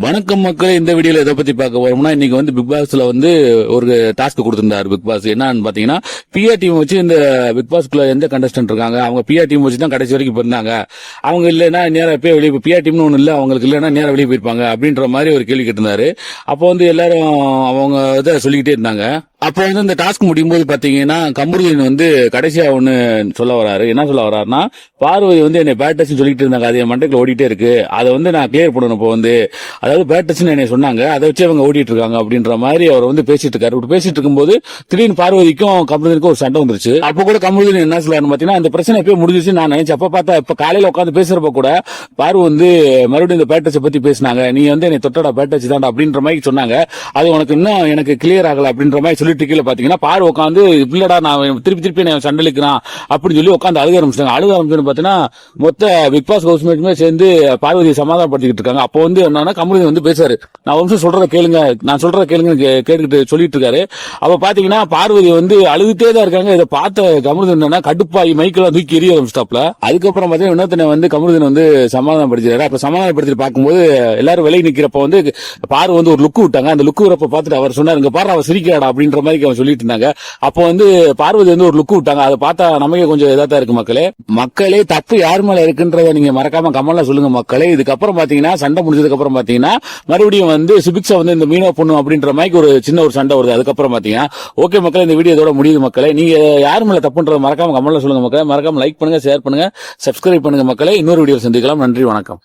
வணக்கம் மக்களே இந்த வீடியோல எதை பத்தி பார்க்க போறோம்னா இன்னைக்கு வந்து பிக் பாஸ்ல வந்து ஒரு டாஸ்க் கொடுத்திருந்தாரு பிக் பாஸ் என்னன்னு பாத்தீங்கன்னா பிஆர் டீம் வச்சு இந்த பிக் பாஸ்க்குள்ள எந்த கண்டஸ்டன்ட் இருக்காங்க அவங்க பிஆர் டீம் வச்சு தான் கடைசி வரைக்கும் போயிருந்தாங்க அவங்க இல்லைன்னா நேரா போய் வெளியே பிஆர் டீம்னு ஒண்ணு இல்ல அவங்களுக்கு இல்லைன்னா நேரா வெளியே போயிருப்பாங்க அப்படின்ற மாதிரி ஒரு கேள்வி கேட்டிருந்தாரு. அப்போ வந்து எல்லாரும் அவங்க இதை சொல்லிக்கிட்டே இருந்தாங்க. அப்போ வந்து இந்த டாஸ்க் முடியும் போது பாத்தீங்கன்னா கமருதீன் வந்து கடைசியா ஒண்ணு சொல்ல வராரு. என்ன சொல்ல வராருன்னா பார்வதி வந்து என்னை பேட் சொல்லிட்டு இருந்தாங்க. அது என் மண்டைக்குள்ள ஓடிட்டே இருக்கு. அதை வந்து நான் கிளியர் பண்ணணும் இப்போ வந்து. அதாவது பேட் என்னை சொன்னாங்க. அதை வச்சு அவங்க ஓடிட்டு இருக்காங்க அப்படின்ற மாதிரி அவர் வந்து பேசிட்டு இருக்காரு. இப்படி பேசிட்டு இருக்கும்போது திடீர்னு பார்வதிக்கும் கமருதீனுக்கும் ஒரு சண்டை வந்துருச்சு. அப்போ கூட கமருதீன் என்ன சொல்றாரு பாத்தீங்கன்னா அந்த பிரச்சனை எப்பயும் முடிஞ்சிச்சு நான் நினைச்சு அப்ப பார்த்தா இப்ப காலையில உட்காந்து பேசுறப்ப கூட பார்வ வந்து மறுபடியும் இந்த பேட் பத்தி பேசினாங்க. நீ வந்து என்னை தொட்டடா பேட்டஸ் தான்டா அப்படின்ற மாதிரி சொன்னாங்க. அது உனக்கு இன்னும் எனக்கு கிளியர் ஆகல அப்படின்ற மாதிரி சொல்லிட்டு கீழே பாத்தீங்கன்னா பாரு உட்காந்து இல்லடா நான் திருப்பி திருப்பி நான் சண்டலிக்கிறான் அப்படின்னு சொல்லி உட்காந்து அழுக ஆரம்பிச்சிட்டாங்க. அழுக ஆரம்பிச்சுன்னு பாத்தீங்கன்னா மொத்த பிக் பாஸ் ஹவுஸ்மேட்டுமே சேர்ந்து பார்வதியை சமாதானப்படுத்திக்கிட்டு இருக்காங்க. அப்போ வந்து என்னன்னா கமருதீன் வந்து பேசாரு நான் வம்சம் சொல்றத கேளுங்க. நான் சொல்றத கேளுங்க கே- கேட்டுக்கிட்டு சொல்லிட்டு இருக்காரு. அப்ப பாத்தீங்கன்னா பார்வதி வந்து அழுதுட்டே தான் இருக்காங்க. இதை பார்த்த கமருதீன் என்னன்னா கடுப்பாகி மைக்கெல்லாம் தூக்கி எரிய ஆரம்பிச்சிட்டாப்ல. அதுக்கப்புறம் பாத்தீங்கன்னா இன்னொருத்தனை வந்து கமருதீன் வந்து சமாதானப்படுத்திடுறாரு அப்ப சமாதானப்படுத்தி பார்க்கும்போது எல்லாரும் விலை நிக்கிறப்ப வந்து பார்வை வந்து ஒரு லுக்கு விட்டாங்க. அந்த லுக்கு வரப்ப பார்த்துட்டு அவர் சொன்னாரு இங்க பாரு அவன் சிரிக்கிறாடா அப்படின்ற மாதிரி அவன் சொல்லிட்டு இருந்தாங்க. அப்போ வந்து பார்வதி வந்து ஒரு லுக் விட்டாங்க. அதை பார்த்தா நமக்கே கொஞ்சம் இதாக தான் இருக்கு மக்களே. மக்களே தப்பு யார் மேல இருக்குன்றத நீங்க மறக்காம கமல்ல சொல்லுங்க மக்களே. இதுக்கப்புறம் பாத்தீங்கன்னா சண்டை முடிஞ்சதுக்கு அப்புறம் பாத்தீங்கன்னா மறுபடியும் வந்து சுபிக்ஸா வந்து இந்த மீனவ பொண்ணு அப்படின்ற மாதிரி ஒரு சின்ன ஒரு சண்டை வருது. அதுக்கப்புறம் பாத்தீங்கன்னா ஓகே மக்களே இந்த வீடியோ இதோட முடியுது மக்களே. நீங்க யார் மேல தப்புன்றத மறக்காம கமல்ல சொல்லுங்க மக்களே. மறக்காம லைக் பண்ணுங்க ஷேர் பண்ணுங்க சப்ஸ்கிரைப் பண்ணுங்க மக்களே. இன்னொரு வீடியோ சந்திக்கலாம். நன்றி வணக்கம்.